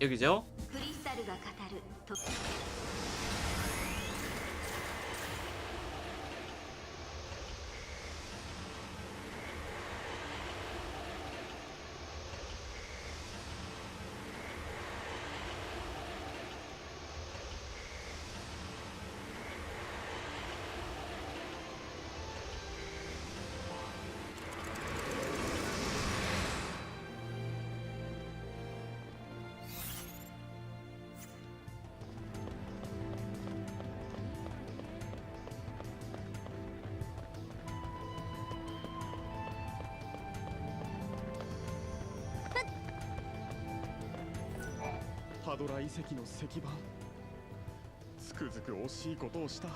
여기죠? クリスタルが語ると ハドラ遺跡の石板つくづく惜しいことをした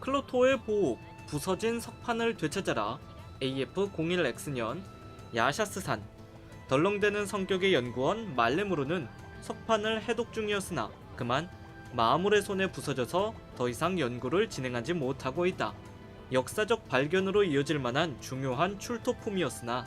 클로토의 보호, 부서진 석판을 되찾아라. AF01X년 야샤스산 덜렁대는 성격의 연구원 말레무르는 석판을 해독 중이었으나 그만 마물의 손에 부서져서 더 이상 연구를 진행하지 못하고 있다. 역사적 발견으로 이어질 만한 중요한 출토품이었으나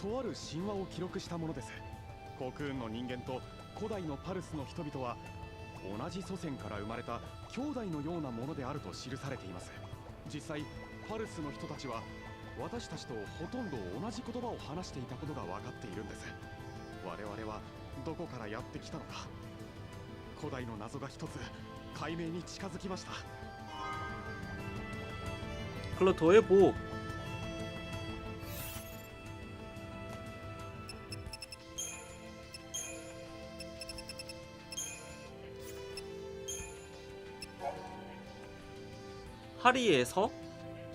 とある神話を記録したものですコクーンの人間と古代のパルスの人々は同じ祖先から生まれた兄弟のようなものであると記されています実際パルスの人たちは私たちとほとんど同じ言葉を話していたことが分かっているんです我々はどこからやってきたのか古代の謎が一つ解明に近づきました 클로토의 보 호 하리에서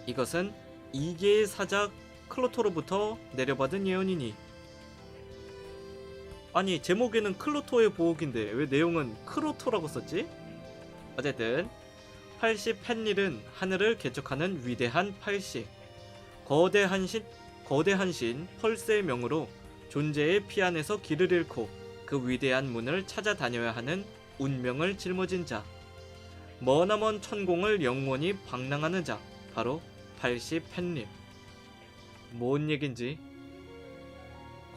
이것은 이계의 사자 클로토로부터 내려받은 예언이니 아니 제목에는 클로토의 보호기인데 왜 내용은 크로토라고 썼지? 어쨌든 80 펜릴은 하늘을 개척하는 위대한 팔씨 거대한 신 거대한 신 펄스의 명으로 존재의 피안에서 길을 잃고 그 위대한 문을 찾아다녀야 하는 운명을 짊어진 자 머나먼 천공을 영원히 방랑하는 자 바로 80 펜릴 뭔 얘긴지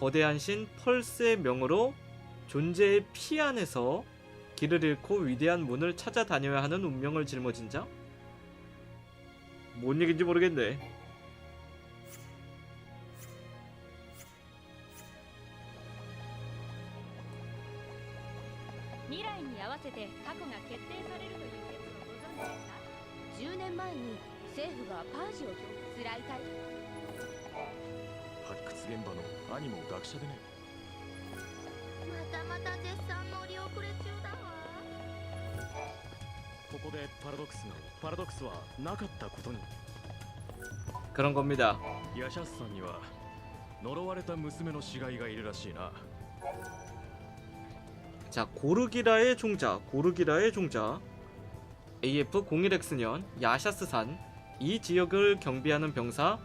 거대한 신 펄스의 명으로 존재의 피안에서 길을 잃고 위대한 문을 찾아다녀야 하는 운명을 짊어진 자? 뭔 얘긴지 모르겠네. 未来に合わせて過去が決定される 10年前に政府がパージをつらいたい発掘現場の兄も学者でねまたまた絶賛乗り遅れ中だわここでパラドックスがパラドックスはなかったことに 그런 겁니다. ヤシャスさんには呪われた娘の死骸がいるらしいな 자, 고르기라의 종자, 고르기라의 종자. AF01X년 야샤스산 이 지역을 경비하는 병사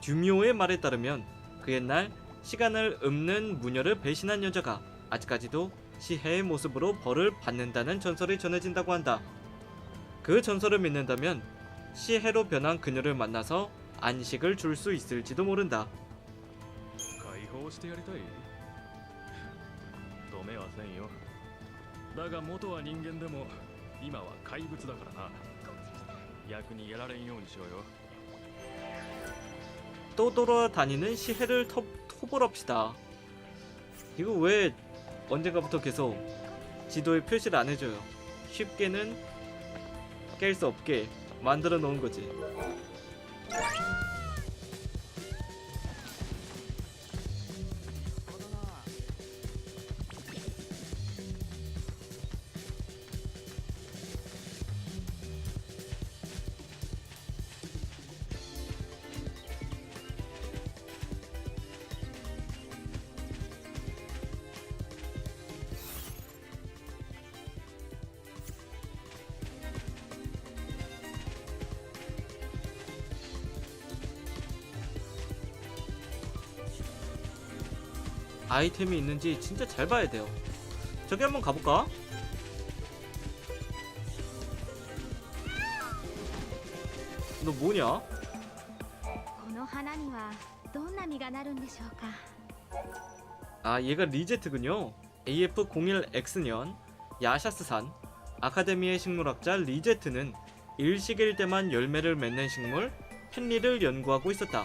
듀미오의 말에 따르면 그 옛날 시간을 읊는 무녀를 배신한 여자가 아직까지도 시해의 모습으로 벌을 받는다는 전설이 전해진다고 한다. 그 전설을 믿는다면 시해로 변한 그녀를 만나서 안식을 줄 수 있을지도 모른다. 解放してやりたい止めはせんよだが元は人間でも今は怪物だからな役にやられんようにしようよ 또 돌아다니는 시해를 토, 토벌합시다. 이거 왜 언젠가부터 계속 지도에 표시를 안 해줘요 쉽게는 깰 수 없게 만들어 놓은 거지 아이템이 있는지 진짜 잘 봐야 돼요 저기 한번 가볼까? 너 뭐냐? 아 얘가 리제트군요 AF01X년 야샤스산 아카데미의 식물학자 리제트는 일식일 때만 열매를 맺는 식물 펜리를 연구하고 있었다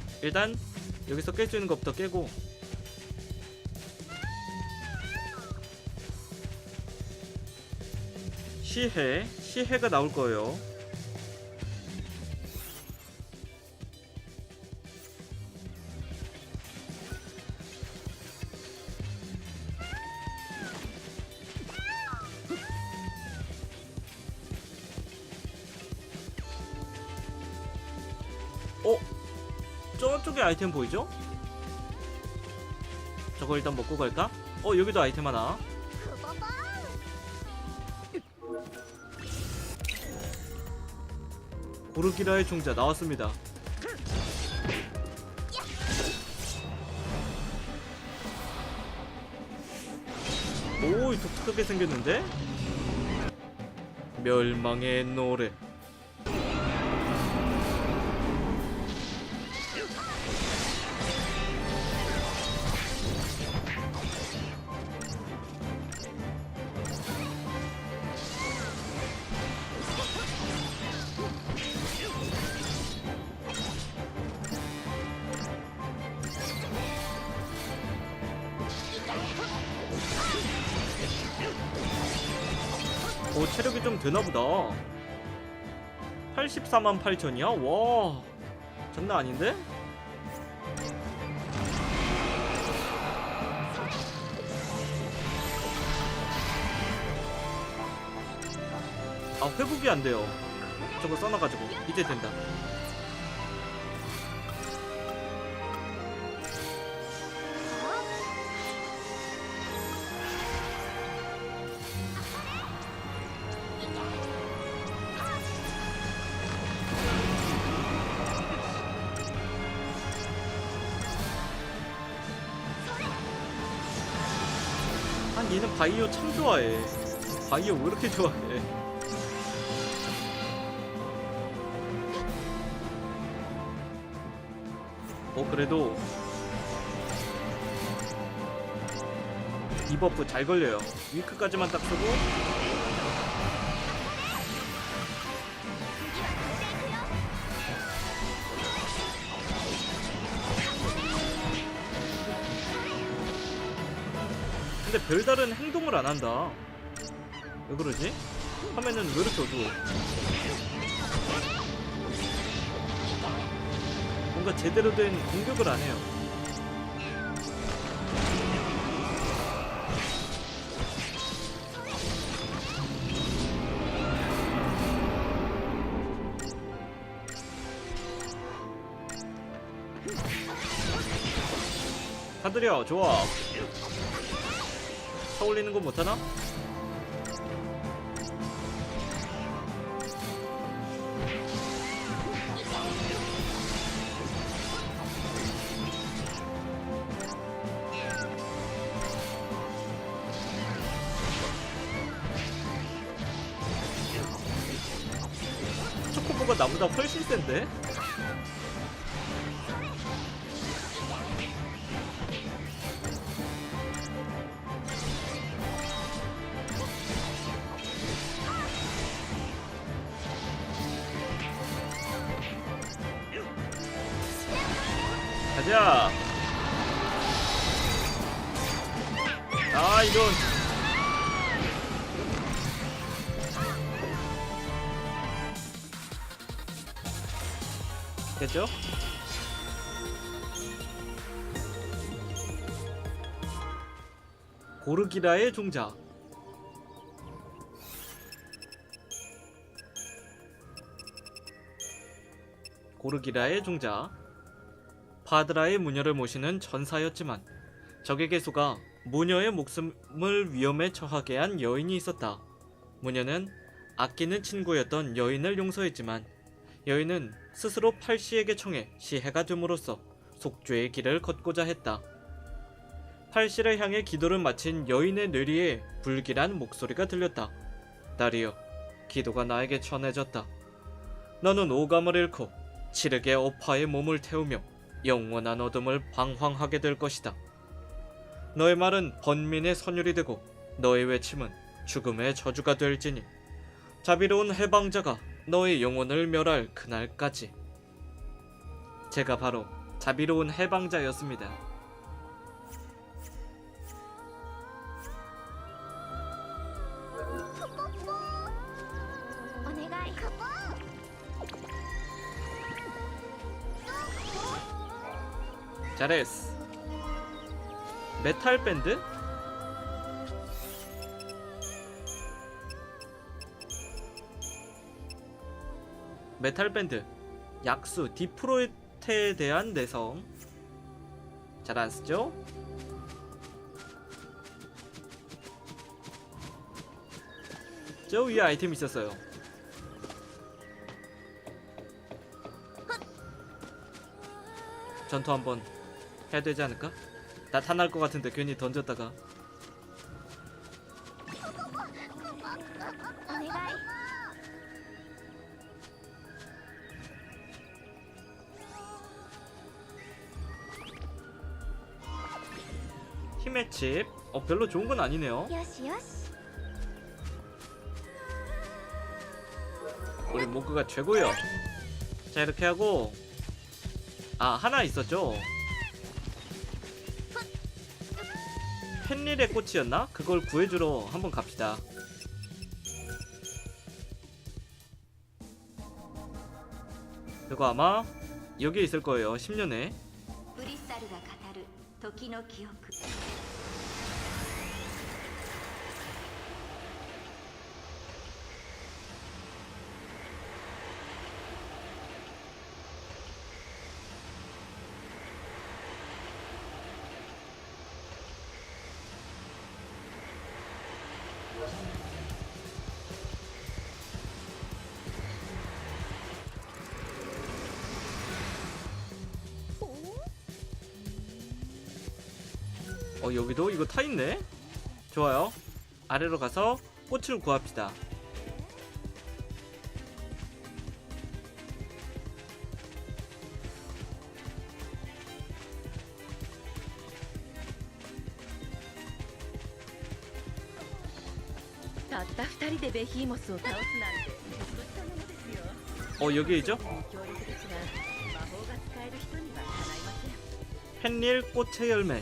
일단 여기서 깰 수 있는 것부터 깨고 시해 시해가 나올 거예요. 탑 쪽에 아이템 보이죠? 저거 일단 먹고 갈까? 어 여기도 아이템 하나 고르기라의 종자 나왔습니다 오이 독특하게 생겼는데? 멸망의 노래 오 체력이 좀 되나보다 84만 8천이야? 와 장난 아닌데? 아 회복이 안 돼요 저거 써놔가지고 이제 된다 바이오 참 좋아해. 바이오 왜 이렇게 좋아해? 어 그래도 이 버프 잘 걸려요. 위크까지만 딱 쓰고 별다른 행동을 안 한다. 왜 그러지? 화면은 왜 이렇게 어두워? 뭔가 제대로 된 공격을 안 해요. 사드려 좋아 타올리는 거 못하나? 초코보가 나보다 훨씬 센데? 됐죠? 고르기라의 종자 고르기라의 종자 파드라의 무녀를 모시는 전사였지만 적의 개수가 무녀의 목숨을 위험에 처하게 한 여인이 있었다. 무녀는 아끼는 친구였던 여인을 용서했지만 여인은 스스로 팔씨에게 청해 시해가 됨으로써 속죄의 길을 걷고자 했다. 팔씨를 향해 기도를 마친 여인의 뇌리에 불길한 목소리가 들렸다. 딸이여, 기도가 나에게 전해졌다. 너는 오감을 잃고 치르게 어파의 몸을 태우며 영원한 어둠을 방황하게 될 것이다. 너의 말은 번민의 선율이 되고 너의 외침은 죽음의 저주가 될지니 자비로운 해방자가 너의 영혼을 멸할 그날까지. 제가 바로 자비로운 해방자였습니다. 잘했어. 메탈 밴드? 메탈 밴드 약수 디프로테에 대한 내성 잘 안 쓰죠? 저 위에 아이템 있었어요. 전투 한번 해야 되지 않을까? 나타날 것 같은데 괜히 던졌다가 힘의 칩. 어, 별로 좋은 건 아니네요. 우리 모크가 최고요. 자, 이렇게 하고. 아, 하나 있었죠? 헨릴의 꽃이었나? 그걸 구해주러 한번 갑시다. 그거 아마 여기에 있을 거예요. 10년에. 브리사르가 時の記憶。 여기도 이거 타 있네. 좋아요. 아래로 가서 꽃을 구합시다. 어 여기이죠? 펜닐 꽃의 열매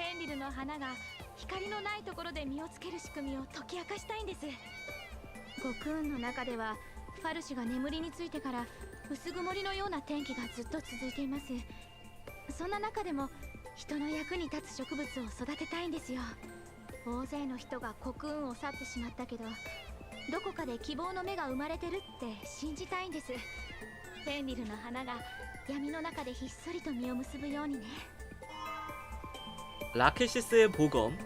フェンリルの花が光のないところで実をつける仕組みを解き明かしたいんです。コクーンの中ではファルシュが眠りについてから薄曇りのような天気がずっと続いています。そんな中でも人の役に立つ植物を育てたいんですよ。大勢の人がコクーンを去ってしまったけどどこかで希望の芽が生まれてるって信じたいんです。フェンリルの花が闇の中でひっそりと実を結ぶようにね。 라케시스의 보검.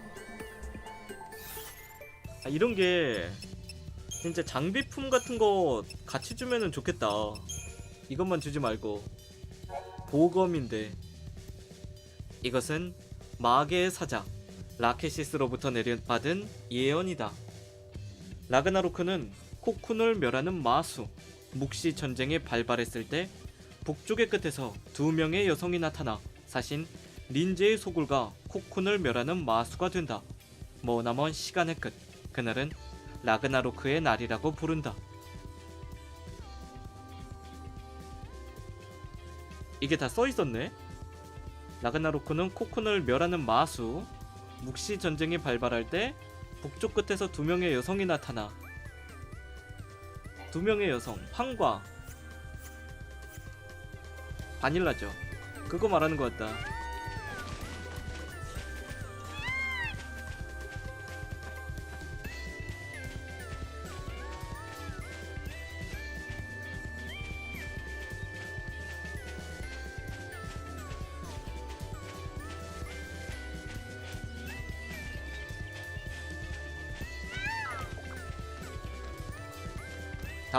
아, 이런 게 진짜 장비품 같은 거 같이 주면은 좋겠다. 이것만 주지 말고 보검인데 이것은 마계의 사자 라케시스로부터 내려받은 예언이다. 라그나로크는 코쿤을 멸하는 마수 묵시 전쟁에 발발했을 때 북쪽의 끝에서 두 명의 여성이 나타나 사신 린제의 소굴과 코쿤을 멸하는 마수가 된다. 머나먼 시간의 끝. 그날은 라그나로크의 날이라고 부른다. 이게 다 써 있었네. 라그나로크는 코쿤을 멸하는 마수. 묵시 전쟁이 발발할 때 북쪽 끝에서 두 명의 여성이 나타나. 두 명의 여성, 황과 바닐라죠. 그거 말하는 것 같다.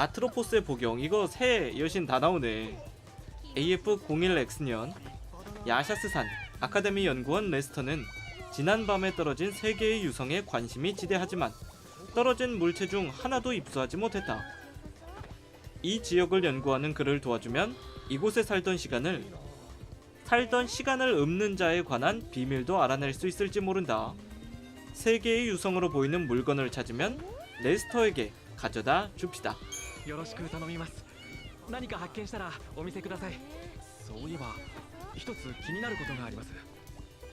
아트로포스의 복용 이거 새 여신 다 나오네 AF01X년 야샤스산 아카데미 연구원 레스터는 지난 밤에 떨어진 세 개의 유성에 관심이 지대하지만 떨어진 물체 중 하나도 입수하지 못했다. 이 지역을 연구하는 그를 도와주면 이곳에 살던 시간을 살던 시간을 읊는 자에 관한 비밀도 알아낼 수 있을지 모른다. 세 개의 유성으로 보이는 물건을 찾으면 레스터에게 가져다 줍시다. よろしく頼みます何か発見したらお見せくださいそういえば一つ気になることがあります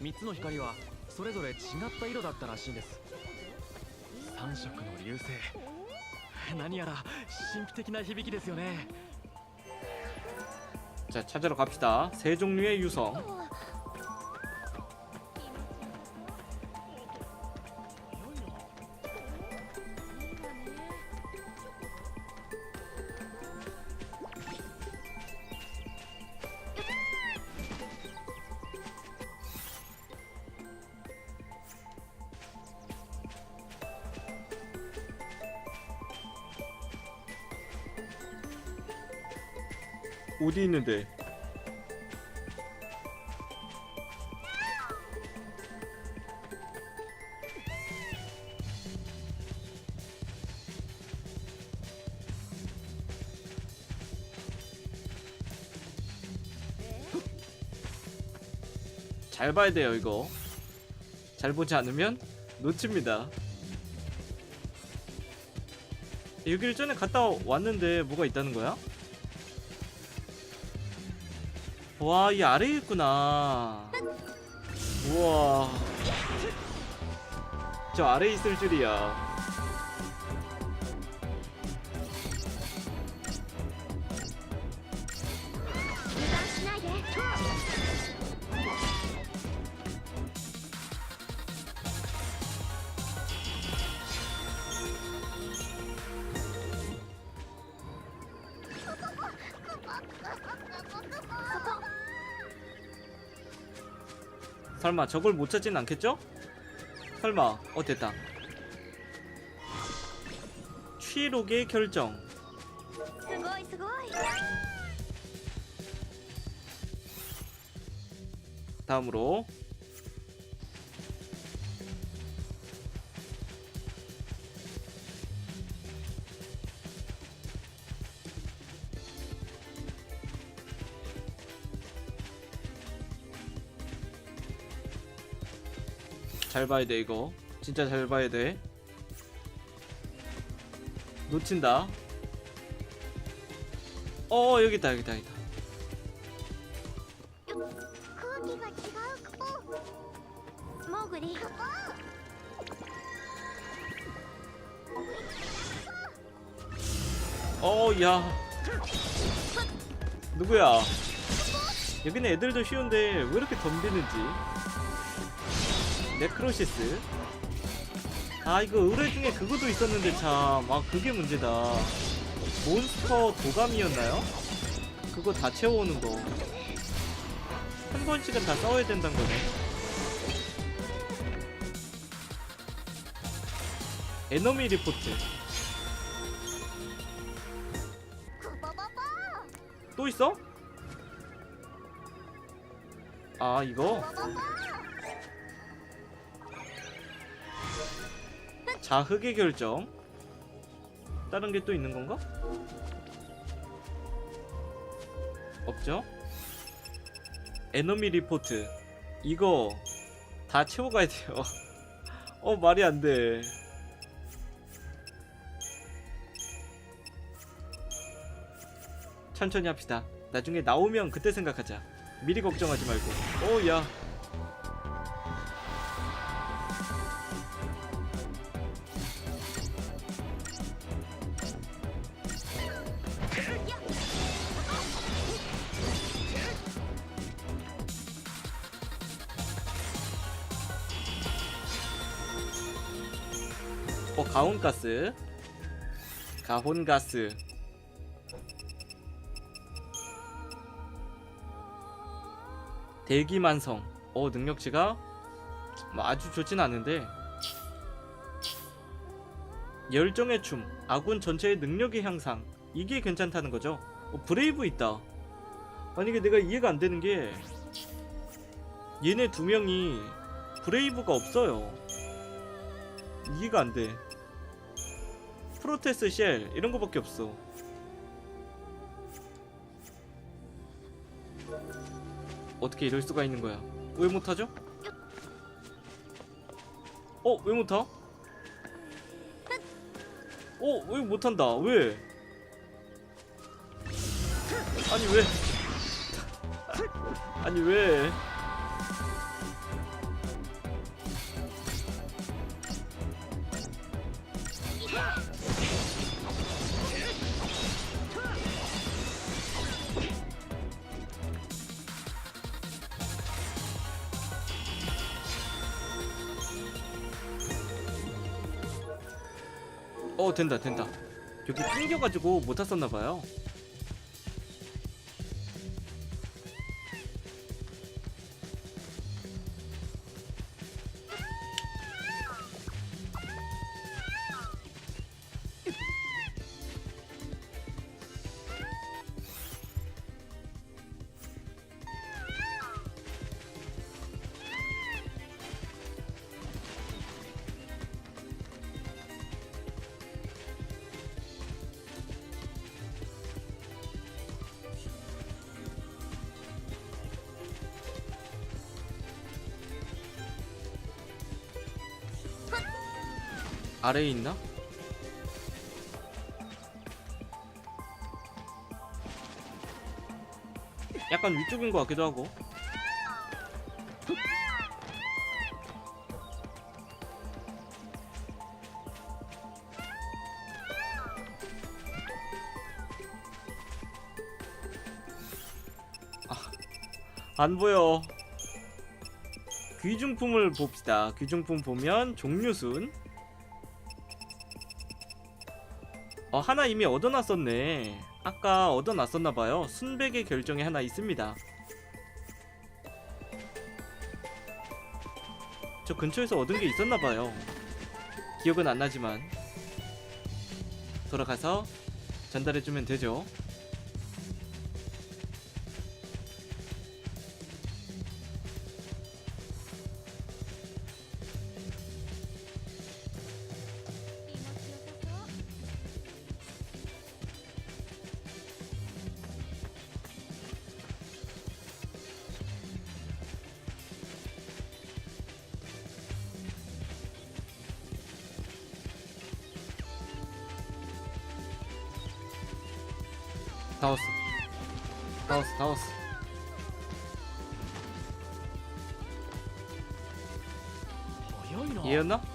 3つの光はそれぞれ違った色だったらしいんです3色の流星何やら神秘的な響きですよね 자 찾으러 갑시다. 세 종류의 유성. 잘 봐야 돼요 이거 잘 보지 않으면 놓칩니다 여기를 전에 갔다 왔는데 뭐가 있다는 거야? 와, 이 아래에 있구나. 우와. 저 아래에 있을 줄이야. 설마 저걸 못 찾진 않겠죠? 설마 어 됐다. 취록의 결정. 다음으로 잘 봐야 돼 이거. 진짜 잘 봐야 돼. 놓친다. 어, 어 여기 있다 여기다 여기다. 어야. 누구야? 여기는 애들도 쉬운데 왜 이렇게 덤비는지? 네크로시스. 아, 이거 의뢰 중에 그것도 있었는데 참. 아, 그게 문제다. 몬스터 도감이었나요? 그거 다 채워오는 거. 한 번씩은 다 싸워야 된다는 거네. 에너미 리포트. 또 있어? 아 이거 자흑의 결정 다른 게 또 있는 건가? 없죠? 에너미 리포트 이거 다 채워 가야 돼요 어 말이 안돼 천천히 합시다. 나중에 나오면 그때 생각하자. 미리 걱정하지 말고. 오, 야. 가온가스. 가혼가스. 대기만성. 어 능력치가 뭐 아주 좋진 않은데 열정의 춤. 아군 전체의 능력의 향상. 이게 괜찮다는 거죠. 어, 브레이브 있다. 아니 이게 내가 이해가 안 되는 게 얘네 두 명이 브레이브가 없어요. 이해가 안 돼. 프로테스 쉘 이런 거밖에 없어. 어떻게 이럴 수가 있는 거야? 왜 못하죠? 어? 왜 못하? 어? 왜 못한다? 왜? 아니 왜? 아니 왜? 어 된다 된다. 여기 낑겨가지고 못 탔었나봐요 아래에 있나? 약간 위쪽인 것 같기도 하고. 아, 안 보여. 귀중품을 봅시다. 귀중품 보면 종류순 어 하나 이미 얻어놨었네 아까 얻어놨었나봐요. 순백의 결정이 하나 있습니다. 저 근처에서 얻은 게 있었나봐요. 기억은 안 나지만 돌아가서 전달해주면 되죠. 倒す。倒す倒す。いやなこ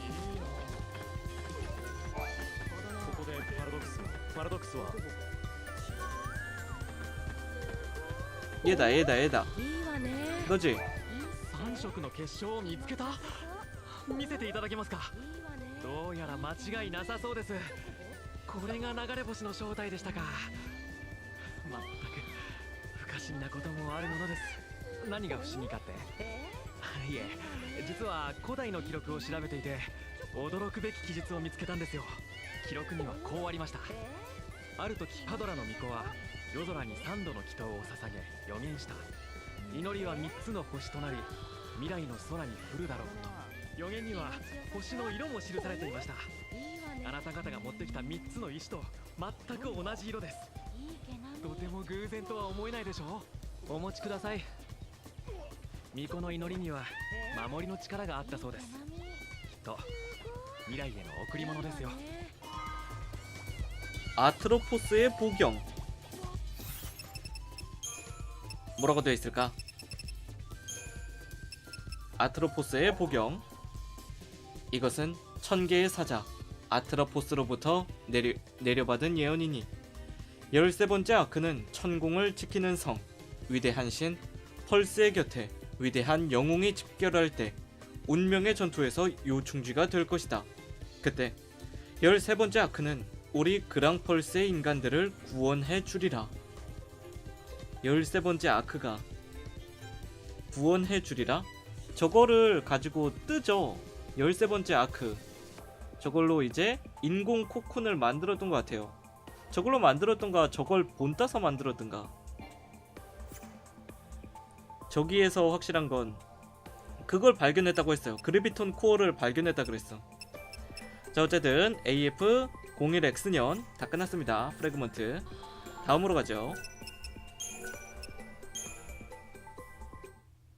こでパラドックスパラドックスは。えだえだえだ。いいわね。どっち三色の結晶を見つけた。見せていただけますか。どうやら間違いなさそうです。これが流れ星の正体でしたか。まったく不可思議なこともあるものです。何が不思議かって？いえ実は古代の記録を調べていて驚くべき記述を見つけたんですよ。記録にはこうありました。ある時パドラの巫女は夜空に3度の祈祷を捧げ予言した。祈りは3つの星となり未来の空に降るだろうと。予言には星の色も記されていました。あなた方が持ってきた3つの石と全く同じ色です。いい毛並みとても偶然とは思えないでしょうお持ちください巫女の祈りには守りの力があったそうですきっと未来への贈り物ですよ 아트로포스의 보경. 뭐라고 되어 있을까? 아트로포스의 보경. 이것은 천개의 사자 아트로포스로부터 내려, 내려받은 예언이니 열세 번째 아크는 천공을 지키는 성 위대한 신 펄스의 곁에 위대한 영웅이 집결할 때 운명의 전투에서 요충지가 될 것이다. 그때 열세 번째 아크는 우리 그랑펄스의 인간들을 구원해 주리라. 열세 번째 아크가 구원해 주리라? 저거를 가지고 뜨죠. 열세 번째 아크. 저걸로 이제 인공 코쿤을 만들었던 것 같아요. 저걸로 만들었던가 저걸 본 따서 만들었던가. 저기에서 확실한 건 그걸 발견했다고 했어요. 그래비톤 코어를 발견했다 그랬어. 자 어쨌든 AF 01X년 다 끝났습니다. 프레그먼트 다음으로 가죠.